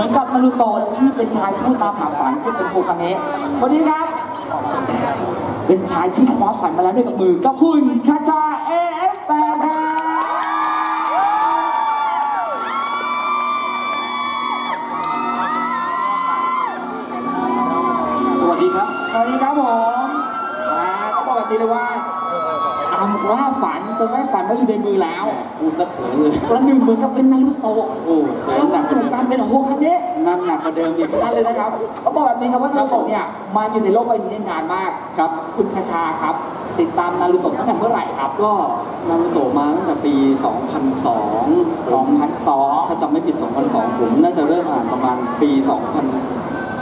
มือนกับนารูโตะที่เป็นชายผู้ตามหาฝันที่เป็นโคคังเนะคนนี้ครับ เป็นชายที่คว้าฝันมาแล้วด้วยกับมือกับคุณคาชาเอฟแปดสวัสดีครับ สวัสดีครับผมอ่าต้องบอกแบบนี้เลยว่าตามล่าฝัน จนได้ฝันมาอยู่ในมือแล้วกูสะเขินเลยประหนึ่งเหมือนกับเป็นนารูโตะโอ้เขินเข้าหนัมากสู่การเป็นโฮคังเนะนั่นหนักกว่าเดิมอีกนั่นเลยนะครับต้องบอกแบบนี้ครับว่านารูโตะเนี่ยมาอยู่ในโลกใบนี้ได้นานมากครับคุณคาชาครับ ติดตามนารูโตะตั้งแต่เมื่อไหร่ครับ ก็นารูโตะมาตั้งแต่ปี 2002 2002 ถ้าจำไม่ผิด 2002 ผมน่าจะเริ่มอ่านประมาณปี 2000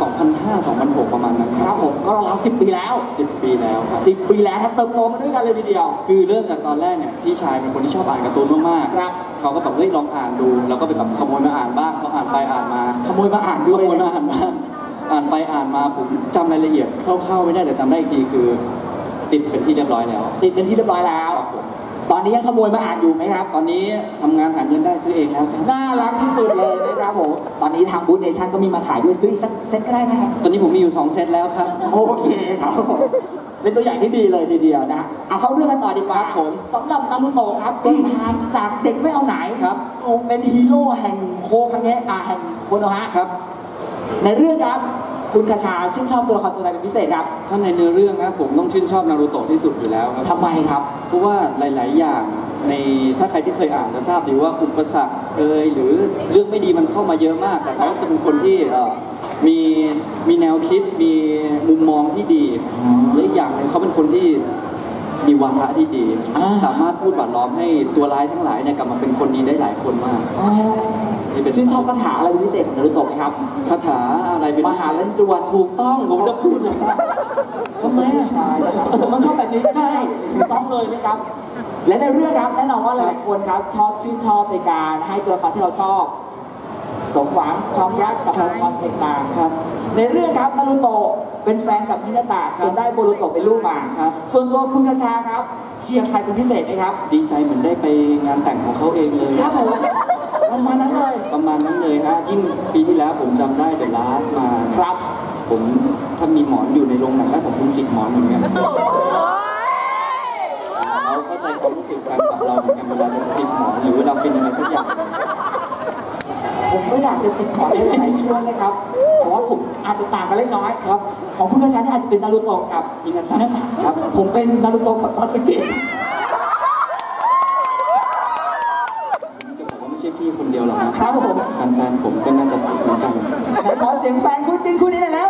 2005 2006 ประมาณนั้นครับผมก็ราวๆ10ปีแล้ว 10 ปีแล้วครับ10ปีแล้วครับเติบโตมาด้วยกันเลยทีเดียว คือเริ่มจากตอนแรกเนี่ยพี่ชายเป็นคนที่ชอบอ่านการ์ตูนมากครับ ๆเขาก็แบบเฮ้ยลองอ่านดูแล้วก็ไปแบบขโมยมาอ่านบ้างพออ่านไปอ่านมาขโมยมาอ่านขด้วยโมยมาอ่านบ้างอ่านไปอ่านมาผมจำรายละเอียดคร่าวๆไม่ได้แต่จำได้อีกทีคือ ติดเป็นที่เรียบร้อยแล้วติดเป็นที่เรียบร้อยแล้ว ครับผม ตอนนี้ยังขโมยมาอ่านอยู่ไหมครับ ตอนนี้ทำงานหาเงินได้ซื้อเองแล้วครับน่ารักที่สุดเลยนะครับผม ตอนนี้ทางบูธเนชั่นก็มีมาขายด้วยซื้ออีกสักเซ็ตก็ได้นะครับ ตอนนี้ผมมีอยู่ 2 เซตแล้วครับ โอเคครับผมเป็นตัวอย่างที่ดีเลยทีเดียวนะเอาเข้าเรื่องกันต่อดีกว่าครับผมสำหรับนารูโตะครับเดินทางจากเด็กไม่เอาไหนครับสู่เป็นฮีโร่แห่งโคคังเงะอ่าแห่งโคโนฮะครับ ในเรื่องครับ คุณคาชาชื่นชอบตัวละครตัวใดเป็นพิเศษครับถ้าในเนื้อเรื่องนะผมต้องชื่นชอบนารูโตะที่สุดอยู่แล้วครับทำไมครับ เพราะว่าหลาย ๆ อย่างในถ้าใครที่เคยอ่านจะทราบดีว่าอุปสรรคเอยหรือเรื่องไม่ดีมันเข้ามาเยอะมาก แต่เขาจะเป็นคนที่เอ่อมีมีแนวคิดมีมุมมองที่ดีอืมและอีกอย่างหนึ่งเขาเป็นคนที่มีวาทะที่ดี อ่า สามารถพูดหวานล้อมให้ตัวร้ายทั้งหลายเนี่ยกลับมาเป็นคนดีได้หลายคนมาก นี่เป็นชื่นชอบคาถาอะไรเป็นพิเศษของนารูโตะไหมครับคาถาอะไรเป็นมหาลันจวนถูกต้องผมจะพูดเลยทำไมอะต้องชอบแบบนี้ใช่ถูกต้องเลยนะครับ และในเรื่องครับแน่นอนว่าหลายๆคนครับชอบชื่นชอบในการให้ตัวละครที่เราชอบสมหวังความรักกับครับความแตกต่างครับ ในเรื่องครับนารูโตะเป็นแฟนกับฮินาตะครับจนได้โบรูโตะเป็นลูกมาครับ ส่วนตัวคุณกระชาครับ เชียร์ใครเป็นพิเศษไหมครับ ดีใจเหมือนได้ไปงานแต่งของเขาเองเลยครับผม ประมาณนั้นเลยประมาณนั้นเลยฮะยิ่งปีที่แล้วผมจำได้ The Last มา ครับ ผมถ้ามีหมอนอยู่ในโรงหนังได้ผมคงจิกหมอนเหมือนกันเขาเข้าใจความรู้สึกแฟนกับเราเหมือนกันเวลาจะจิกหมอนหรือเวลาฟินอะไรสักอย่าง ผมก็อยากจะจิกหมอนในหลายช่วงนะครับเพราะว่าผมอาจจะต่างกันเล็กน้อยครับ ของคุณกระชานี่อาจจะเป็นนารูโตะกับฮินาตะครับ ผมเป็นนารูโตะกับซาสึเกะจะบอกว่าไม่ใช่พี่คนเดียวหรอกนะครับ ผม แฟนๆผมก็น่าจะติดเหมือนกันไหนขอเสียงแฟนคู่จริงคู่นี้หน่อยแล้ว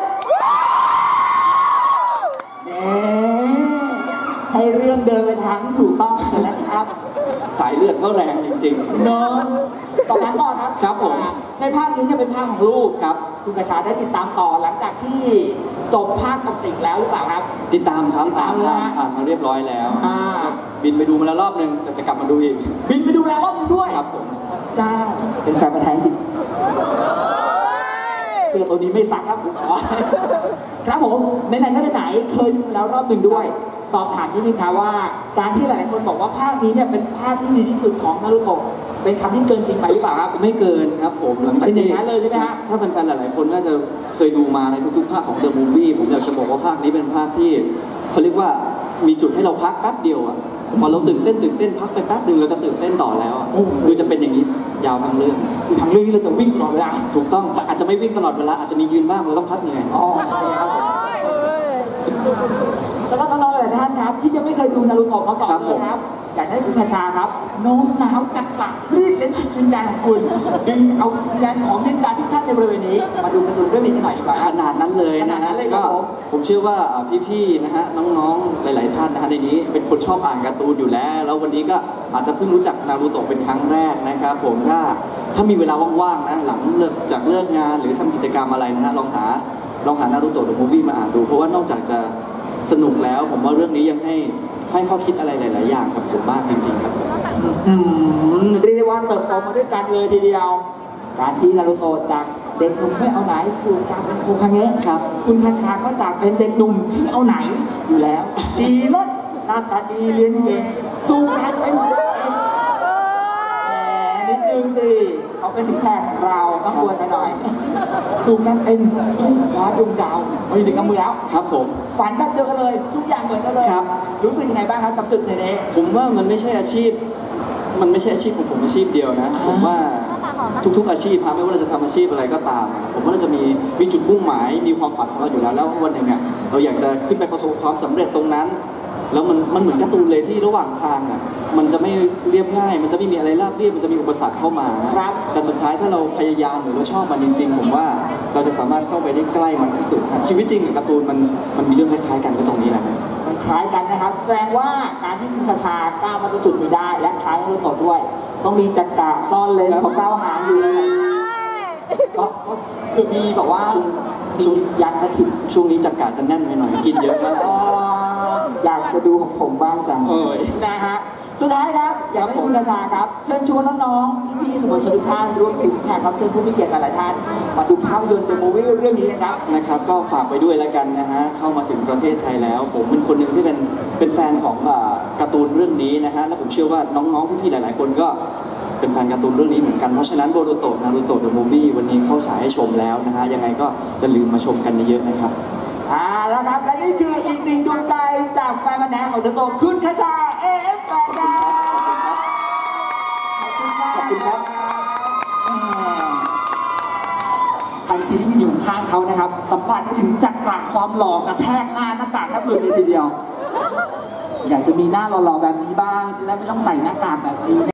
เน่ให้เรื่องเดินไปทางที่ถูกต้องนะครับ สายเลือดก็แรงจริงเนาะต่อมาต่อครับครับผม ในภาคนี้เนี่ยเป็นภาคของลูกๆครับ คุณกระชาได้ติดตามต่อหลังจากที่จบภาคปกติแล้วหรือเปล่าครับ ติดตามครับติดตามอ่านเลยอ่านฮะอ่านมาเรียบร้อยแล้วอ่า ก็บินไปดูมาแล้วรอบนึงแต่จะกลับมาดูอีก บินไปดูแล้วรอบนึงด้วย ครับผม เจ้า เป็นแฟนพันธุ์แท้จริงเสื้อตัวนี้ไม่ซักครับผมอ๋อครับผมไหนๆก็ไหนๆเคยดูแล้วรอบหนึ่งด้วย สอบถามนิดนึงครับว่า การที่หลายๆคนบอกว่าภาคนี้เนี่ยเป็นภาคที่ดีที่สุดของนารูโตะเป็นคำที่เกินจริงไปหรือเปล่าครับ ไม่เกินครับผมหลังจากเป็นอที่ย่างนั้นเลยใช่ไหมฮะถ้าแฟนๆหลายๆคนน่าจะเคยดูมาในทุกๆภาคของ The Movie ผมอยากจะบอกว่าภาคนี้เป็นภาคที่เขาเรียกว่ามีจุดให้เราพักแป๊บเดียวอะพอเราตื่นเต้นตื่นเต้นพักไปแป๊บหนึ่งเราจะตื่นเต้นต่อแล้วอะโอ้โหคือจะเป็นอย่างนี้ ยาวทั้งเรื่องคือทางเรื่องนี้เราจะวิ่งตลอดเวลาถูกต้องอาจจะไม่วิ่งตลอดเวลาอาจจะมียืนบ้างเราต้องพักเหนื่อยอ๋อโอเคครับผมสำหรับน้องๆหลายๆท่านครับที่ยังไม่เคยดูนารูโตะมาก่อนครับเลผยมครับ อยากจะให้คุณคาชาครับโน้มน้าวจักหลักรีดเล่นจิตวิญญาณของคุณดึงเอาจิตวิญญาณของนินจาทุกท่านในบริเวณนี้ มาดูการ์ตูนเรื่องนี้กันหน่อยดีกว่าคขรับนาดนั้นเลยขนานะดนั้ฮะนเลยครัก็บผมผมเชื่อว่าอ่าพี่ๆนะฮะน้องๆหลาย ๆ ท่านนะฮะในนี้ เป็นคนชอบอ่านการ์ตูนอยู่แล้ว แล้ววันนี้ก็อาจจะเพิ่งรู้จักนารูโตะเป็นครั้งแรกนะครับผมถ้าถ้ามีเวลาว่างๆนะหลังเลิกจากเลิกงานหรือทำกิจกรรมอะไรนะฮะลองหาลองหานารูโตะเดอะมูฟวี่มาอ่านดู เพราะว่านอกจากจะสนุกแล้วผมว่าเรื่องนี้ยังให้ ให้ข้อคิดอะไรหลาย ๆ อย่างกับผมมากจริง ๆ ครับ อืมเรียกได้ว่าเติบโตมาด้วยกันเลยทีเดียว การที่นารูโตะจากเด็กหนุ่มไม่เอาไหนสู่การเป็นโคคังเงะครับ คุณคาชาก็จากเป็นเด็กหนุ่มที่เอาไหนอยู่แล้ว ดีเลิศหน้าตาดีเรียนเก่งสู่การเป็นพระเอกแหมนิดนึงสิเขาเป็นถึงแขกของเราต้องควรกันหน่อย สู่การเป็นคว้าดวงดาวมาอยู่ในกำมือแล้ว ครับผม ฝันแบบเดียวกันเลย ทุกอย่างเหมือนกันเลยครับ รู้สึกยังไงบ้างครับกับจุดนี้ผมว่ามันไม่ใช่อาชีพ มันไม่ใช่อาชีพของผมอาชีพเดียวนะอ่าผมว่าทุกๆอาชีพครับไม่ว่าเราจะทำอาชีพอะไรก็ตามอะผมว่าเราจะมีมีจุดมุ่งหมายมีความฝันของเราอยู่แล้วแล้ววันหนึ่งเนี่ยเราอยากจะขึ้นไปประสบความสำเร็จตรงนั้น แล้วมันมันเหมือนการ์ตูนเลยที่ระหว่างทางอะมันจะไม่เรียบง่าย มันจะไม่มีอะไรราบเรียบมันจะมีอุปสรรคเข้ามา ครับ แต่สุดท้ายถ้าเราพยายามหรือเราชอบมันจริง ๆ ผมว่าเราจะสามารถเข้าไปได้ใกล้มันที่สุดฮะชีวิตจริงกับการ์ตูนมันมันมีเรื่องคล้ายๆกันก็ตรงนี้แหละครับมันคล้ายกันนะครับ แสดงว่าการที่คุณคชาก้าวมาตรงจุดนี้ได้ และคล้ายนารุโตะด้วย ต้องมีจักระซ่อนเลนครับของก้าวหางอยู่เลยก็ก็คือมีแบบว่าช่วง มียันสถิต ช่วงนี้จักราจะแน่นไปหน่อย กินเยอะมาก อ๋ออยาก จะดูของผมบ้างจังเอ้ยนะฮะ สุดท้ายครับ อยากให้คุณกระชาครับ เชิญชวนน้องๆ พี่ๆสมุนชนทุกท่าน รวมถึงแขกรับเชิญผู้มีเกียรติหลายๆท่าน มาดูภาพยนตร์เดอะมูฟวี่เรื่องนี้กันครับ นะครับ ก็ฝากไปด้วยแล้วกันนะฮะ เข้ามาถึงประเทศไทยแล้ว ผมเป็นคนหนึ่งที่เป็น เป็นแฟนของอ่าการ์ตูนเรื่องนี้นะฮะ และผมเชื่อว่าน้องๆ พี่ๆ หลาย ๆ คนก็เป็นแฟนการ์ตูนเรื่องนี้เหมือนกัน เพราะฉะนั้นโบรูโตะนารูโตะเดอะมูฟวี่วันนี้เข้าฉายให้ชมแล้วนะฮะ ยังไงก็อย่าลืมมาชมกันเยอะๆนะครับ อ่าแล้วครับ และนี่คืออีกหนึ่งดวงใจจากแฟนมันธุ์แท้ของเดอะโตคุณคชาเอฟแฟนครับขอบคุณครับแหมทันทีที่ยืนอยู่ข้างเขานะครับ สัมผัสได้ถึงจักระความหล่อกระแทกหน้าหน้ากากแทบหลุดเลยทีเดียว อยากจะมีหน้าหล่อๆแบบนี้บ้างจะได้ไม่ต้องใส่หน้ากากแบบนี้